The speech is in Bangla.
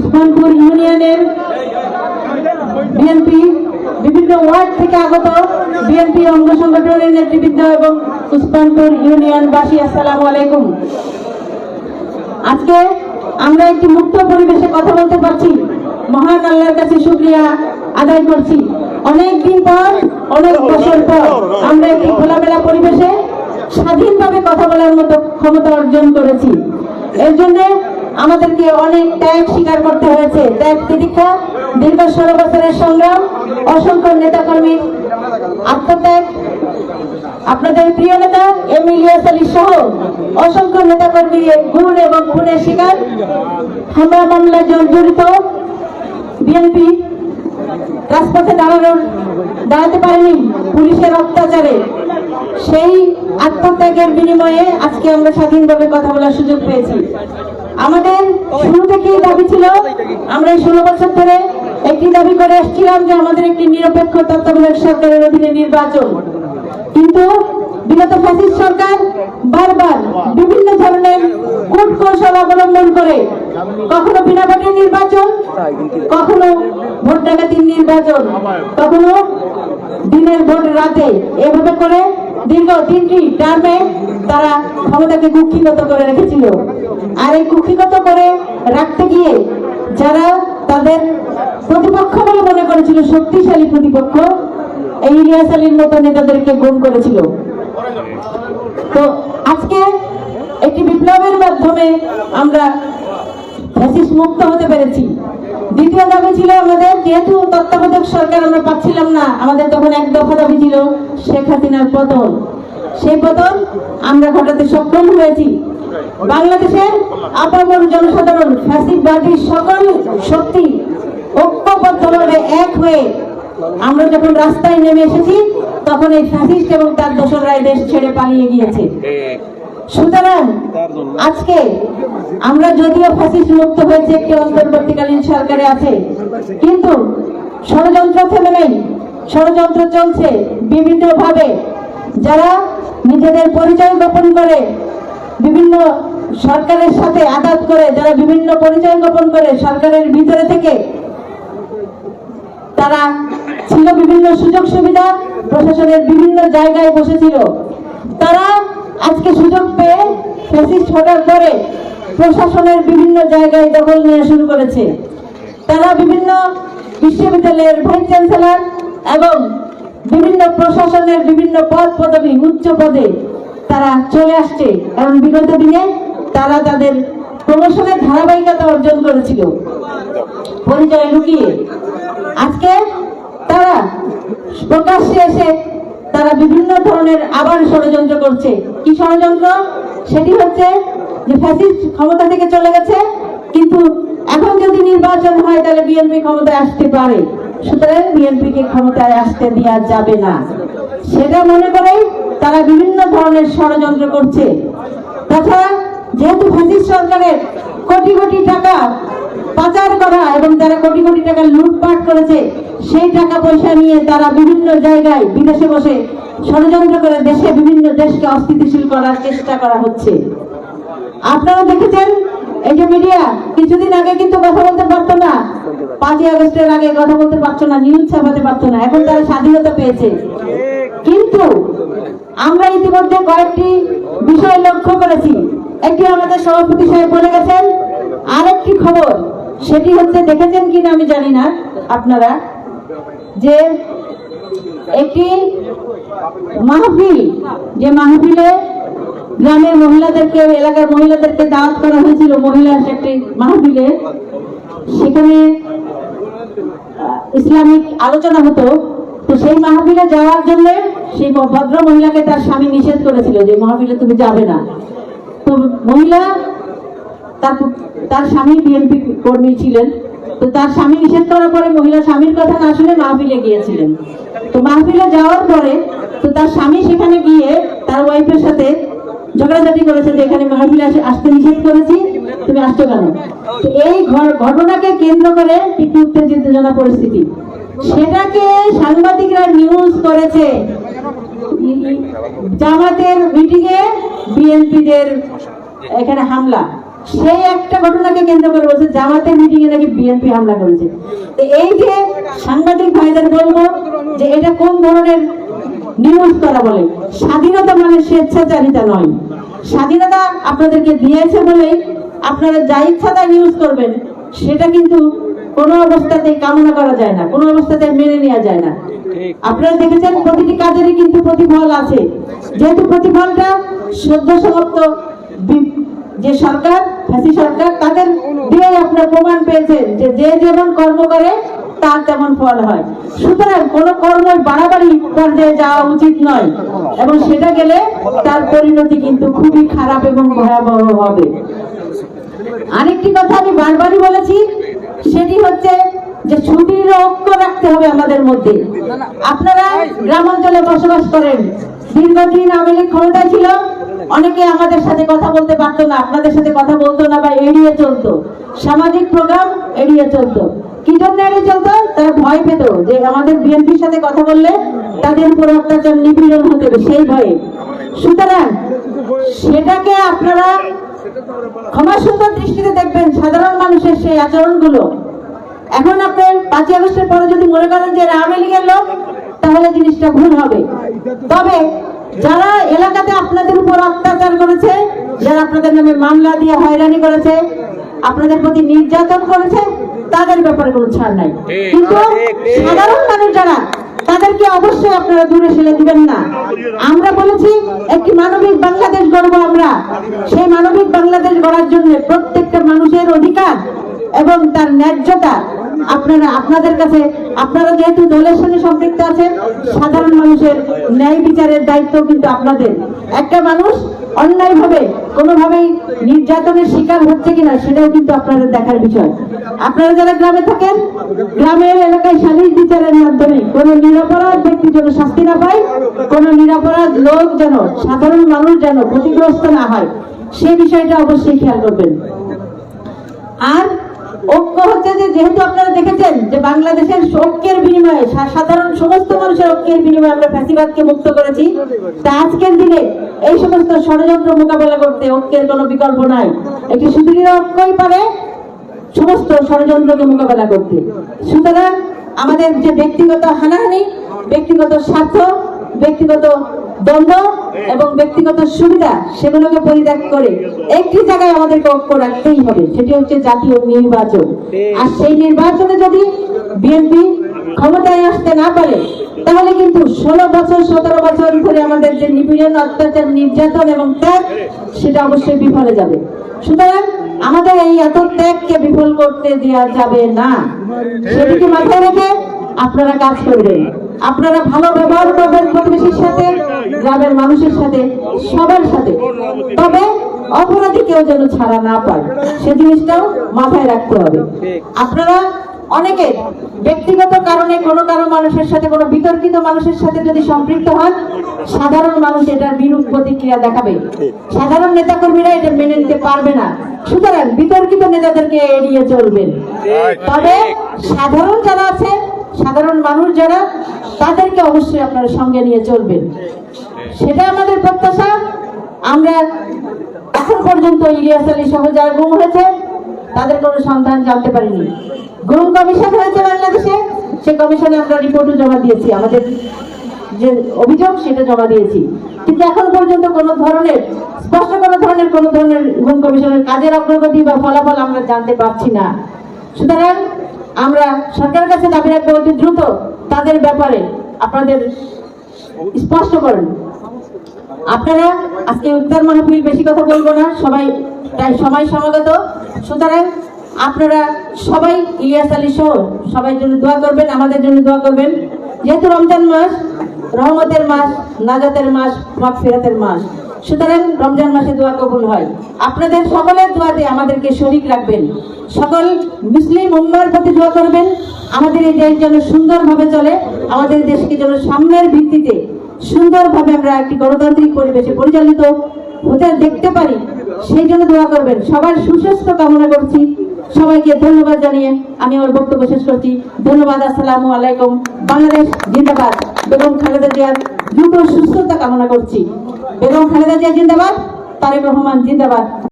উসমানপুর ইউনিয়নের বিএনপি, বিভিন্ন ওয়ার্ড থেকে আগত বিএনপি অঙ্গ সংগঠনের নেতৃবৃন্দ এবং উসমানপুর ইউনিয়নবাসী, আসসালামু আলাইকুম। আজকে আমরা একটি মুক্ত পরিবেশে কথা বলতে পারছি। মহান আল্লাহর কাছে শুক্রিয়া আদায় করছি। অনেক দিন পর, অনেক বছর পর আমরা একটি খোলামেলা পরিবেশে স্বাধীনভাবে কথা বলার মতো ক্ষমতা অর্জন করেছি। এর জন্য আমাদেরকে অনেক ত্যাগ স্বীকার করতে হয়েছে। ত্যাগ তিতিক্ষা, দীর্ঘ ষোলো বছরের সংগ্রাম, অসংখ্য নেতাকর্মীর আত্মত্যাগ। আপনাদের প্রিয় নেতা এম ইলিয়াস সহ অসংখ্য নেতাকর্মী গুণ এবং খুনের শিকার। হামলা মামলায় জড়িত বিএনপি রাজপথে দাঁড়ানোর, দাঁড়াতে পারেনি পুলিশের অত্যাচারে। সেই আত্মত্যাগের বিনিময়ে আজকে আমরা স্বাধীনভাবে কথা বলার সুযোগ পেয়েছি। আমাদের শুরু থেকেই দাবি ছিল, আমরা এই ষোলো বছর ধরে একটি দাবি করে আসছিলাম যে আমাদের একটি নিরপেক্ষ তত্ত্বাবধায়ক সরকারের অধীনে নির্বাচন। কিন্তু বিগত ফ্যাসিস্ট সরকার বারবার বিভিন্ন ধরনের কূট কৌশল অবলম্বন করে কখনো বিনা ভোটের নির্বাচন, কখনো ভোট ডাকাতির নির্বাচন, কখনো দিনের ভোট রাতে। এভাবে করে দীর্ঘ তিনটি টার্মে তারা ক্ষমতাকে কুক্ষিগত করে রেখেছিল। আর এই কুক্ষিগত করে রাখতে গিয়ে যারা তাদের প্রতিপক্ষ বলে মনে করেছিল, শক্তিশালী প্রতিপক্ষ, এই ইলিয়াস আলীর মতো নেতাদেরকে গুম করেছিল। তো আজকে একটি বিপ্লবের মাধ্যমে আমরা ফ্যাসিস্ট মুক্ত হতে পেরেছি। দ্বিতীয় দাবি ছিল আমাদের, যেহেতু তত্ত্বাবধায়ক সরকার আমরা পাচ্ছিলাম না, আমাদের তখন এক দফা দাবি ছিল শেখ হাসিনার পতন। সেই পতন আমরা ঘটাতে সক্ষম হয়েছি। বাংলাদেশের আপামর জনসাধারণ ফ্যাসিবাদী সকল শক্তি ঐক্যবদ্ধভাবে এক হয়ে আমরা যখন রাস্তায় নেমে এসেছি, তখন এই ফ্যাসিস্ট এবং তার দেশ ছেড়ে পালিয়ে গিয়েছে। সুতরাং আজকে আমরা যদিও ফ্যাসিস্ট মুক্ত হয়েছে একটি অন্তর্বর্তীকালীন সরকারে আছে, কিন্তু ষড়যন্ত্র থেমে নেই। ষড়যন্ত্র চলছে বিভিন্ন ভাবে যারা নিজেদের পরিচয় গোপন করে বিভিন্ন সরকারের সাথে আঘাত করে, যারা বিভিন্ন পরিচয় গোপন করে সরকারের ভিতরে থেকে, তারা ছিল বিভিন্ন সুযোগ সুবিধা, প্রশাসনের বিভিন্ন জায়গায় বসেছিল। তারা আজকে সুযোগ পেয়ে ফেসিস্ট হওয়ার পরে প্রশাসনের বিভিন্ন জায়গায় দখল নিয়ে শুরু করেছে। তারা বিভিন্ন বিশ্ববিদ্যালয়ের ভাইস চ্যান্সেলর এবং বিভিন্ন প্রশাসনের বিভিন্ন পদ পদবি উচ্চ পদে তারা চলে আসছে কারণ বিগত দিনে তারা তাদের প্রমোশনের ধারাবাহিকতা অর্জন করেছিল। পরিচয় লুকিয়ে। আজকে তারা প্রকাশ্যে এসে তারা বিভিন্ন ধরনের আবার ষড়যন্ত্র করছে। কি ষড়যন্ত্র? সেটি হচ্ছে যে ফ্যাসিস্ট ক্ষমতা থেকে চলে গেছে, কিন্তু এখন যদি নির্বাচন হয় তাহলে বিএনপি ক্ষমতায় আসতে পারে। সুতরাং বিএনপিকে ক্ষমতায় আসতে দেওয়া যাবে না। সেটা মনে করে তারা বিভিন্ন ধরনের ষড়যন্ত্র করছে। তাছাড়া যেহেতু ফ্যাসিস্ট সরকারের কোটি কোটি টাকা পাচার করা এবং তারা কোটি কোটি টাকা লুটপাট করেছে, সেই টাকা পয়সা নিয়ে তারা বিভিন্ন জায়গায় বিদেশে বসে ষড়যন্ত্র করে দেশে বিভিন্ন দেশকে অস্থিতিশীল করার চেষ্টা করা হচ্ছে। আপনারা দেখেছেন, এই যে মিডিয়া কিছুদিন আগে কিন্তু কথা বলতে পারতো না। পাঁচই আগস্টের আগে কথা বলতে পারতো না, নিউজ ছাপাতে পারতো না। এখন তারা স্বাধীনতা পেয়েছে। কিন্তু আমরা ইতিমধ্যে কয়েকটি বিষয় লক্ষ্য করেছি। একটি আমাদের সভাপতি সাহেব বলে গেছেন, আরেকটি খবর, সেটি হচ্ছে দেখেছেন কিনা আমি জানি না আপনারা, যে একটি মাহফিল, যে মাহফিলে গ্রামের মহিলাদেরকে, এলাকার মহিলাদেরকে দাওয়াত করা হয়েছিল মহিলা একটি মাহফিলে, সেখানে ইসলামিক আলোচনা হতো। তো সেই মাহফিলে যাওয়ার জন্য সেই ভদ্র মহিলাকে তার স্বামী নিষেধ করেছিল যে মাহফিলে তুমি যাবে না। তো মহিলা তার তার স্বামী বিএনপি কর্মী ছিলেন। তো তার স্বামী নিষেধ করার পরে মহিলা স্বামীর কথা না শুনে মাহফিলে গিয়েছিলেন। তো মাহফিলে যাওয়ার পরে তো তার স্বামী সেখানে গিয়ে তার ওয়াইফের সাথে ঝগড়াঝাটি করেছে যে, এখানে মাহফিলে আসে- আসতে নিষেধ করেছি, তুমি আসছো কেন? তো এই ঘটনাকে কেন্দ্র করে একটু উত্তেজিতজনক পরিস্থিতি সেটাকে সাংবাদিকরা নিউজ করেছে। জামাতের মিটিং এ বিএনপিদের এখানে হামলা। সেই একটা ঘটনাকে কেন্দ্র করে বলছে, জামাতের মিটিং এ নাকি বিএনপি হামলা করেছে। এই যে সাংবাদিক ভাইদের বলব যে এটা কোন ধরনের নিউজ করা বলে? স্বাধীনতা মানে স্বেচ্ছাচারিতা নয়। স্বাধীনতা আপনাদেরকে দিয়েছে বলে আপনারা যা ইচ্ছা তা নিউজ করবেন। সেটা কিন্তু কোনো অবস্থাতেই কামনা করা যায় না, কোনো অবস্থাতে মেনে নেওয়া যায় না। আপনারা দেখেছেন প্রতিটি কাজেরই কিন্তু প্রতিফল আছে। যেহেতু প্রতিফলটা সদ্য সমাপ্ত যে সরকার, ফ্যাসি সরকার, তাদের দিয়ে আপনার প্রমাণ পেয়েছেন যে যে যেমন কর্ম করে, তার তেমন ফল হয়। সুতরাং কোন কর্ম বাড়াবাড়ি পর্যায়ে যাওয়া উচিত নয় এবং সেটা গেলে তার পরিণতি কিন্তু খুবই খারাপ এবং ভয়াবহ হবে। আরেকটি কথা আমি বারবারই বলেছি, সেটি হচ্ছে যে ছুটির ঐক্য রাখতে হবে আমাদের মধ্যে। আপনারা গ্রাম অঞ্চলে বসবাস করেন। দীর্ঘদিন আওয়ামী লীগ ক্ষমতায় ছিল। অনেকে আমাদের সাথে কথা বলতে পারতো না আপনাদের সাথে কথা বলতো না বা এড়িয়ে চলতো। সামাজিক প্রোগ্রাম এড়িয়ে চলতো। কি জন্য এড়িয়ে চলতো? তারা ভয় পেত যে আমাদের বিএনপির সাথে কথা বললে তাদের উপর অত্যাচার নিপীড়ন হতে হবে সেই ভয়ে। সুতরাং সেটাকে আপনারা ক্ষমাসুন্দর দৃষ্টিতে দেখবেন। সাধারণ মানুষের সেই আচরণগুলো এখন আপনার পাঁচই আগস্টের পরে যদি মনে করেন যে আওয়ামী লীগের লোক তাহলে জিনিসটা ভুল হবে। তবে যারা এলাকাতে আপনাদের উপর অত্যাচার করেছে যারা আপনাদের নামে মামলা দিয়ে হয়রানি করেছে আপনাদের প্রতি নির্যাতন করেছে তাদের ব্যাপারে কোনো ছাড় নাই। কিন্তু সাধারণ মানুষ যারা তাদেরকে অবশ্যই আপনারা দূরে ফেলে দিবেন না। আমরা বলেছি একটি মানবিক বাংলাদেশ গড়বো আমরা। সেই মানবিক বাংলাদেশ গড়ার জন্য প্রত্যেকটা মানুষের অধিকার এবং তার ন্যায্যতা আপনারা, আপনাদের কাছে, আপনারা যেহেতু দলের সঙ্গে সম্পৃক্ত আছেন, সাধারণ মানুষের ন্যায় বিচারের দায়িত্ব কিন্তু আপনাদের। একটা মানুষ অন্যায়ভাবে, কোনোভাবেই নির্যাতনের শিকার হচ্ছে কিনা, সেটাও কিন্তু আপনাদের দেখার বিষয়। আপনারা যারা গ্রামে থাকেন, গ্রামের এলাকায় সালিশ বিচারের মাধ্যমে কোনো নিরাপরাধ ব্যক্তি যেন শাস্তি না পায়, কোনো নিরপরাধ লোক যেন, সাধারণ মানুষ যেন ক্ষতিগ্রস্ত না হয় সেই বিষয়টা অবশ্যই খেয়াল করবেন। আর ঐক্য হচ্ছে যে যেহেতু আপনারা দেখেছেন যে বাংলাদেশের ঐক্যের বিনিময়ে সাধারণ সমস্ত মানুষের ঐক্যের বিনিময়ে আমরা ফ্যাসিবাদকে মুক্ত করেছি। তা আজকের দিনে এই সমস্ত ষড়যন্ত্র মোকাবেলা করতে ঐক্যের কোনো বিকল্প নাই। একটি সুদৃঢ় ঐক্যই পারে সমস্ত ষড়যন্ত্রকে মোকাবেলা করতে। সুতরাং আমাদের যে ব্যক্তিগত হানাহানি, ব্যক্তিগত স্বার্থ, ব্যক্তিগত দ্বন্দ্ব এবং ব্যক্তিগত সুবিধা সেগুলোকে পরিত্যাগ করে একটি জায়গায় আমাদেরকে ঐক্য রাখতেই হবে, সেটি হচ্ছে জাতীয় নির্বাচন। আর সেই নির্বাচনে যদি বিএনপি ক্ষমতায় আসতে না পারে, তাহলে কিন্তু ষোলো বছর, সতেরো বছর ধরে আমাদের যে নিপীড়ন, অত্যাচার, নির্যাতন এবং ত্যাগ, সেটা অবশ্যই বিফলে যাবে। সুতরাং আমাদের এই এত ত্যাগকে বিফল করতে দেওয়া যাবে না। সেটিকে মাথায় রেখে আপনারা কাজ করবেন। আপনারা ভালো ব্যবহার করবেন প্রতিবেশীর সাথে গ্রামের মানুষের সাথে সবার সাথে। তবে অপরাধী কেউ যেন ছাড়া না পায় সে জিনিসটাও মাথায় রাখতে হবে। আপনারা অনেকে ব্যক্তিগত কারণে কোনো কারও মানুষের সাথে কোনো বিতর্কিত মানুষের সাথে যদি সম্পৃক্ত হন সাধারণ মানুষ এটার বিরূপ প্রতিক্রিয়া দেখাবে। সাধারণ নেতাকর্মীরা এটা মেনে নিতে পারবে না। সুতরাং বিতর্কিত নেতাদেরকে এড়িয়ে চলবেন। তবে সাধারণ যারা আছে সাধারণ মানুষ যারা, তাদেরকে অবশ্যই আপনারা সঙ্গে নিয়ে চলবেন। সেটা আমাদের প্রত্যাশা। আমরা এখন পর্যন্ত ইলিয়াস আলী সহ যারা গুম হয়েছে, তাদের কোনো সন্ধান জানতে পারিনি। গুম কমিশন হয়েছে বাংলাদেশে, সে কমিশনে আমরা রিপোর্টও জমা দিয়েছি। আমাদের যে অভিযোগ, সেটা জমা দিয়েছি। কিন্তু এখন পর্যন্ত কোনো ধরনের, স্পষ্ট কোনো ধরনের কোনো ধরনের গুম কমিশনের কাজের অগ্রগতি বা ফলাফল আমরা জানতে পারছি না। সুতরাং আমরা সরকারের কাছে দাবি রাখব অতি দ্রুত তাদের ব্যাপারে আপনাদের স্পষ্ট করেন। আপনারা আজকে উত্তর মাহফিল বেশি কথা বলব না, সবাই প্রায় সময় সমাগত সুতরাং আপনারা সবাই ইলিয়াস আলী সহ সবাই জন্য দোয়া করবেন, আমাদের জন্য দোয়া করবেন। যেহেতু রমজান মাস, রহমতের মাস, নাজাতের মাস, মাগফিরাতের মাস। সুতরাং রমজান মাসে দোয়া কবুল হয়। আপনাদের সকলের দোয়াতে আমাদেরকে শরিক রাখবেন। সকল মুসলিম উম্মার প্রতি দোয়া করবেন। আমাদের এই দেশ যেন সুন্দরভাবে চলে, আমাদের দেশকে যেন সাম্যের ভিত্তিতে সুন্দরভাবে আমরা একটি গণতান্ত্রিক পরিবেশে পরিচালিত হতে দেখতে পারি, সেই জন্য দোয়া করবেন। সবার সুস্বাস্থ্য কামনা করছি। সবাইকে ধন্যবাদ জানিয়ে আমি আমার বক্তব্য শেষ করছি। ধন্যবাদ, আসসালামু আলাইকুম। বাংলাদেশ জিন্দাবাদ। বেগম খালেদা জিয়ার দ্রুত সুস্থতা কামনা করছি। বেগম খালেদা জিয়া জিন্দাবাদ তারেক রহমান জিন্দাবাদ।